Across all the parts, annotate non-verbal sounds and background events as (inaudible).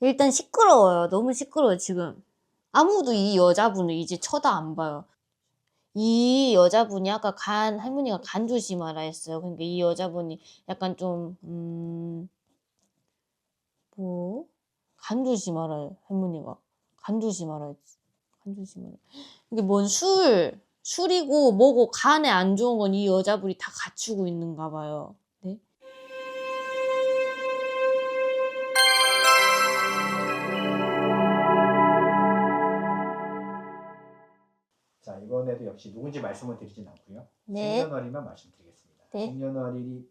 일단 시끄러워요. 너무 시끄러워요, 지금. 아무도 이 여자분을 이제 쳐다 안 봐요. 이 여자분이 아까 간, 할머니가 간 조심하라 했어요. 그러니까 이 여자분이 약간 좀, 음, 뭐, 간 조심하라, 할머니가. 간 조심하라 했지. 간 조심하라. 이게 뭔 술, 술이고 뭐고 간에 안 좋은 건 이 여자분이 다 갖추고 있는가 봐요. 이번에도 역시 누군지 말씀을 드리진 않고요. 네. 생년월일만 말씀드리겠습니다. 네. 생년월일이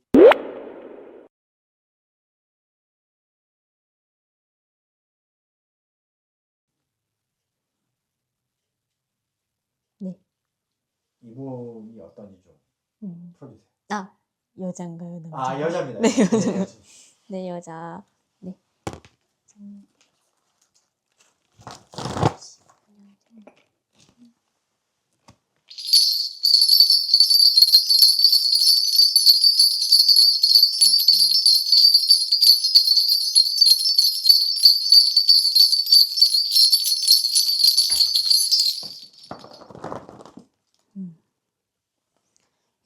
네. 이분이 어떤지 좀 음. 풀어주세요. 아, 여잔가요, 남자? 아 여자입니다. 네, 여자. 여자. 네, 여자. 네. 음.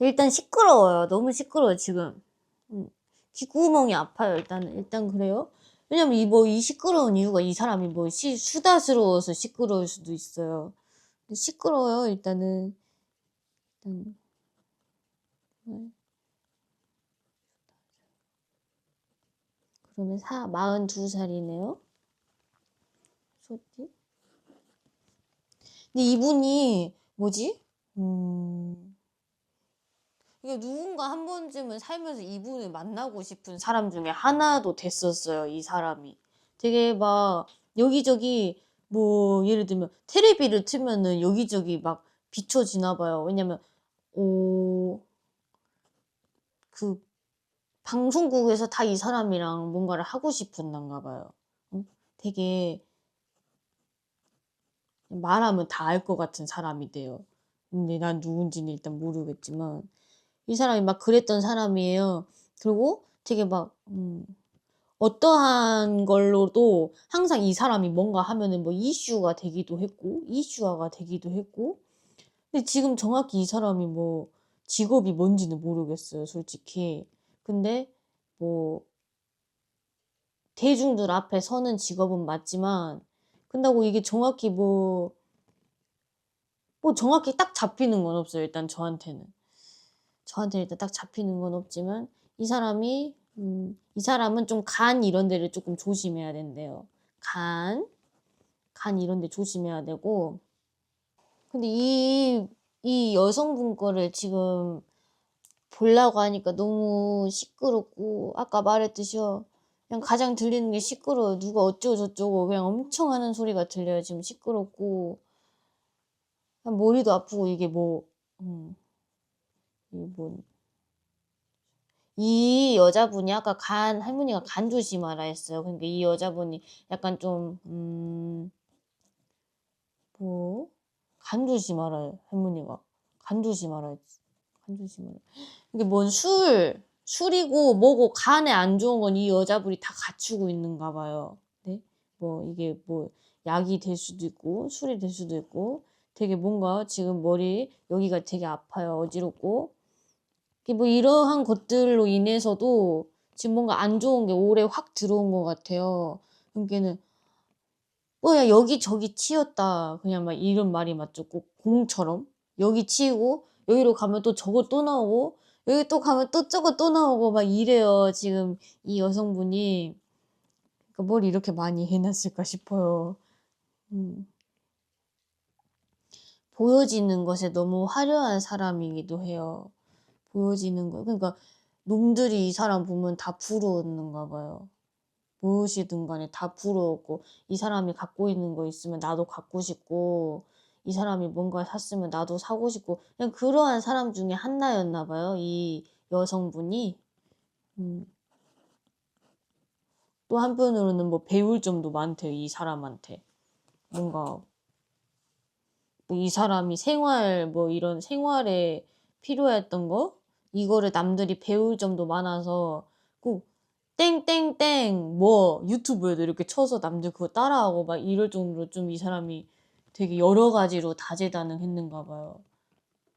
일단 시끄러워요. 너무 시끄러워요, 지금. 음, 귓구멍이 아파요, 일단은. 일단 그래요. 왜냐면 이 뭐 이 시끄러운 이유가 이 사람이 뭐 시, 수다스러워서 시끄러울 수도 있어요. 근데 시끄러워요, 일단은. 일단. 네. 그러면 사, 42살이네요. 소띠? 근데 이분이 뭐지? 음. 이게 누군가 한 번쯤은 살면서 이분을 만나고 싶은 사람 중에 하나도 됐었어요, 이 사람이. 되게 막 여기저기 뭐 예를 들면 테레비를 틀면은 여기저기 막 비춰지나 봐요. 왜냐면 오, 그 방송국에서 다 이 사람이랑 뭔가를 하고 싶었는가 봐요. 어? 되게 말하면 다 알 것 같은 사람이 돼요. 근데 난 누군지는 일단 모르겠지만 이 사람이 막 그랬던 사람이에요. 그리고 되게 막 음, 어떠한 걸로도 항상 이 사람이 뭔가 하면은 뭐 이슈가 되기도 했고 이슈화가 되기도 했고 근데 지금 정확히 이 사람이 뭐 직업이 뭔지는 모르겠어요, 솔직히. 근데 뭐 대중들 앞에 서는 직업은 맞지만 근다고 이게 정확히 뭐뭐 정확히 딱 잡히는 건 없어요. 일단 저한테는. 저한테 일단 딱 잡히는 건 없지만 이 사람이 음, 이 사람은 좀 간 이런 데를 조금 조심해야 된대요. 간, 간 이런 데 조심해야 되고 근데 이, 이 여성분 거를 지금 보려고 하니까 너무 시끄럽고 아까 말했듯이요. 그냥 가장 들리는 게 시끄러워요. 누가 어쩌고 저쩌고 그냥 엄청 하는 소리가 들려요. 지금 시끄럽고 머리도 아프고 이게 뭐 음, 뭐, 이 여자분이 아까 간, 할머니가 간 조심하라 했어요. 그러니까 이 여자분이 약간 좀, 음, 뭐, 간 조심하라, 할머니가. 간 조심하라 했지. 간 조심하라. 이게 뭔 술, 술이고 뭐고 간에 안 좋은 건 이 여자분이 다 갖추고 있는가 봐요. 네? 뭐, 이게 뭐, 약이 될 수도 있고, 술이 될 수도 있고, 되게 뭔가 지금 머리, 여기가 되게 아파요. 어지럽고. 이게 뭐 이러한 것들로 인해서도 지금 뭔가 안 좋은 게 올해 확 들어온 것 같아요. 그러니까는 뭐야 여기저기 치였다 그냥 막 이런 말이 맞죠 꼭 공처럼 여기 치이고 여기로 가면 또 저거 또 나오고 여기 또 가면 또 저거 또 나오고 막 이래요 지금 이 여성분이 그러니까 뭘 이렇게 많이 해놨을까 싶어요. 음. 보여지는 것에 너무 화려한 사람이기도 해요. 보여지는 거. 그러니까 놈들이 이 사람 보면 다 부러웠는가 봐요. 무엇이든 간에 다 부러웠고 이 사람이 갖고 있는 거 있으면 나도 갖고 싶고 이 사람이 뭔가 샀으면 나도 사고 싶고 그냥 그러한 사람 중에 하나였나 봐요. 이 여성분이. 음. 또 한편으로는 뭐 배울 점도 많대요. 이 사람한테. 뭔가 뭐 이 사람이 생활 뭐 이런 생활에 필요했던 거 이거를 남들이 배울 점도 많아서 꼭 땡땡땡 뭐 유튜브에도 이렇게 쳐서 남들 그거 따라하고 막 이럴 정도로 좀 이 사람이 되게 여러 가지로 다재다능했는가 봐요.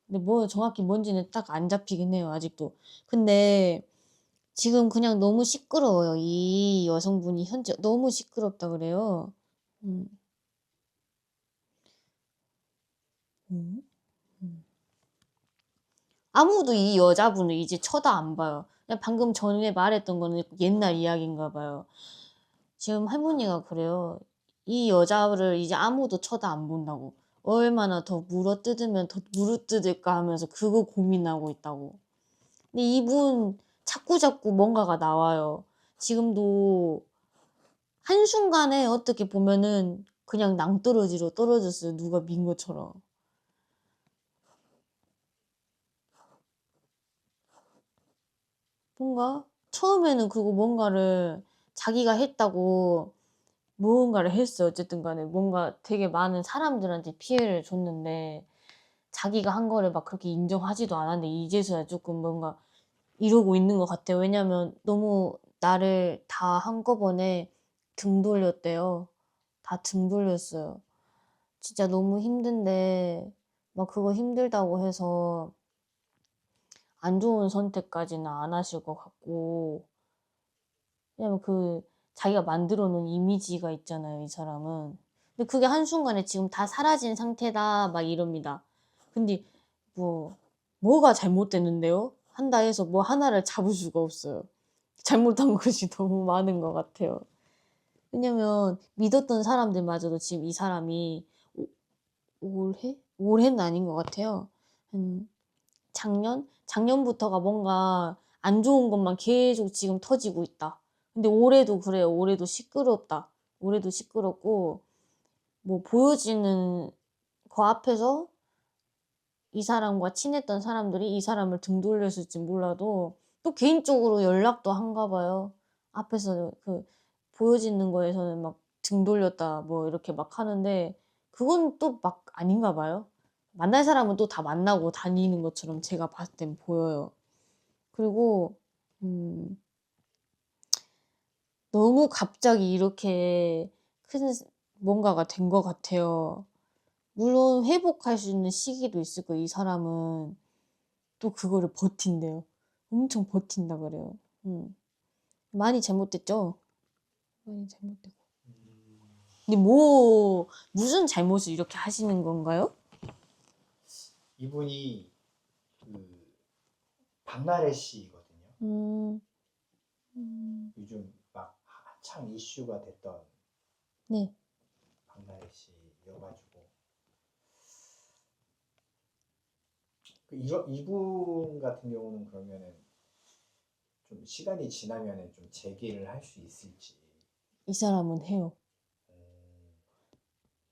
근데 뭐 정확히 뭔지는 딱 안 잡히긴 해요, 아직도. 근데 지금 그냥 너무 시끄러워요. 이 여성분이 현재 너무 시끄럽다 그래요. 음. 음? 음. 아무도 이 여자분을 이제 쳐다 안 봐요. 방금 전에 말했던 거는 옛날 이야기인가 봐요. 지금 할머니가 그래요. 이 여자를 이제 아무도 쳐다 안 본다고. 얼마나 더 물어 뜯으면 더 물어 뜯을까 하면서 그거 고민하고 있다고. 근데 이분 자꾸 자꾸 뭔가가 나와요. 지금도 한순간에 어떻게 보면은 그냥 낭떠러지로 떨어졌어요. 누가 민 것처럼. 뭔가 처음에는 그거 뭔가를 자기가 했다고 무언가를 했어요. 어쨌든 간에 뭔가 되게 많은 사람들한테 피해를 줬는데 자기가 한 거를 막 그렇게 인정하지도 않았는데 이제서야 조금 뭔가 이러고 있는 것 같아요. 왜냐면 너무 나를 다 한꺼번에 등 돌렸대요. 다 등 돌렸어요. 진짜 너무 힘든데 막 그거 힘들다고 해서 안 좋은 선택까지는 안 하실 것 같고 왜냐면 그 자기가 만들어 놓은 이미지가 있잖아요, 이 사람은. 근데 그게 한순간에 지금 다 사라진 상태다, 막 이럽니다. 근데 뭐, 뭐가 잘못됐는데요? 한다 해서 뭐 하나를 잡을 수가 없어요. 잘못한 (laughs) 것이 너무 많은 것 같아요. 왜냐면 믿었던 사람들마저도 지금 이 사람이 오- 올해? 올해는 아닌 것 같아요. 한 작년? 작년부터가 뭔가 안 좋은 것만 계속 지금 터지고 있다. 근데 올해도 그래요. 올해도 시끄럽다. 올해도 시끄럽고, 뭐, 보여지는 거 앞에서 이 사람과 친했던 사람들이 이 사람을 등 돌렸을지 몰라도 또 개인적으로 연락도 한가 봐요. 앞에서 그 보여지는 거에서는 막 등 돌렸다 뭐 이렇게 막 하는데 그건 또 막 아닌가 봐요. 만날 사람은 또 다 만나고 다니는 것처럼 제가 봤을 땐 보여요. 그리고 음, 너무 갑자기 이렇게 큰 뭔가가 된 것 같아요. 물론 회복할 수 있는 시기도 있을 거예요. 이 사람은 또 그거를 버틴대요. 엄청 버틴다 그래요. 음. 많이 잘못됐죠? 많이 잘못되고. 근데 뭐 무슨 잘못을 이렇게 하시는 건가요? 이분이 그 박나래 씨거든요. 음, 음, 요즘 막 한창 이슈가 됐던 네. 박나래 씨여가지고 그 이거 이분 같은 경우는 그러면은 좀 시간이 지나면은 좀 재기를 할 수 있을지. 이 사람은 해요. 음,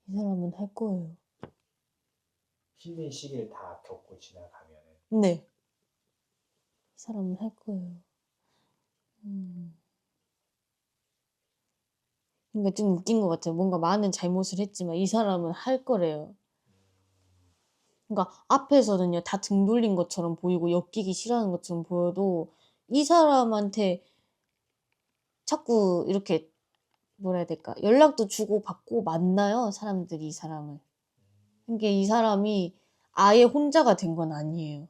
이 사람은 할 거예요. 힘든 시기를 다 겪고 지나가면은 네. 이 사람은 할 거예요. 음. 그러니까 좀 웃긴 것 같아요. 뭔가 많은 잘못을 했지만 이 사람은 할 거래요. 그러니까 앞에서는요 다 등 돌린 것처럼 보이고 엮이기 싫어하는 것처럼 보여도 이 사람한테 자꾸 이렇게 뭐라 해야 될까 연락도 주고 받고 만나요 사람들이 이 사람을. 그러니까 이 사람이 아예 혼자가 된 건 아니에요.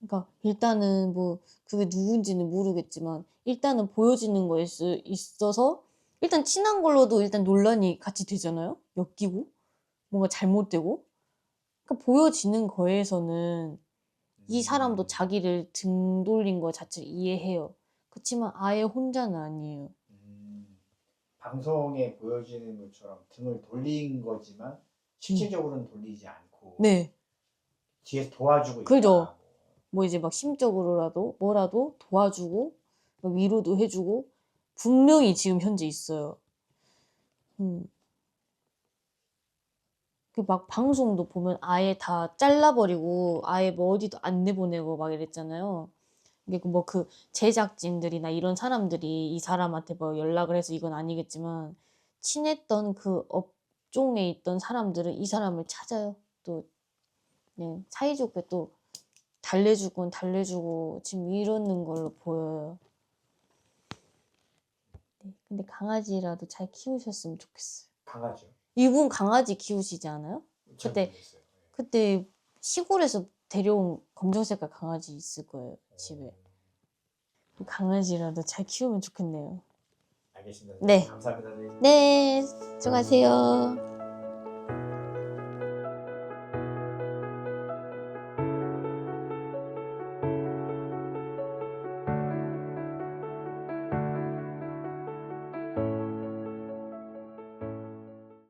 그러니까 일단은 뭐 그게 누군지는 모르겠지만 일단은 보여지는 거에 있- 있어서 일단 친한 걸로도 일단 논란이 같이 되잖아요. 엮이고 뭔가 잘못되고. 그러니까 보여지는 거에서는 이 사람도 자기를 등 돌린 거 자체를 이해해요. 그렇지만 아예 혼자는 아니에요. 음, 방송에 보여지는 것처럼 등을 돌린 거지만 실질적으로는 돌리지 않고 네. 뒤에서 도와주고 있다. 그죠. 뭐 이제 막 심적으로라도 뭐라도 도와주고 막 위로도 해주고 분명히 지금 현재 있어요. 음. 그 막 방송도 보면 아예 다 잘라버리고 아예 뭐 어디도 안 내보내고 막 이랬잖아요. 이게 뭐 그 제작진들이나 이런 사람들이 이 사람한테 뭐 연락을 해서 이건 아니겠지만 친했던 그 업종에 있던 사람들은 이 사람을 찾아요. 또 네, 사이좋게 또 달래주곤 달래주고 지금 이러는 걸로 보여요. 네, 근데 강아지라도 잘 키우셨으면 좋겠어요. 강아지요. 이분 강아지 키우시지 않아요? 잘 그때- 모르겠어요. 네. 그때 시골에서 데려온 검정색깔 강아지 있을 거예요 집에. 강아지라도 잘 키우면 좋겠네요. 알겠습니다. 네. 감사합니다. 선생님. 네, 수고하세요.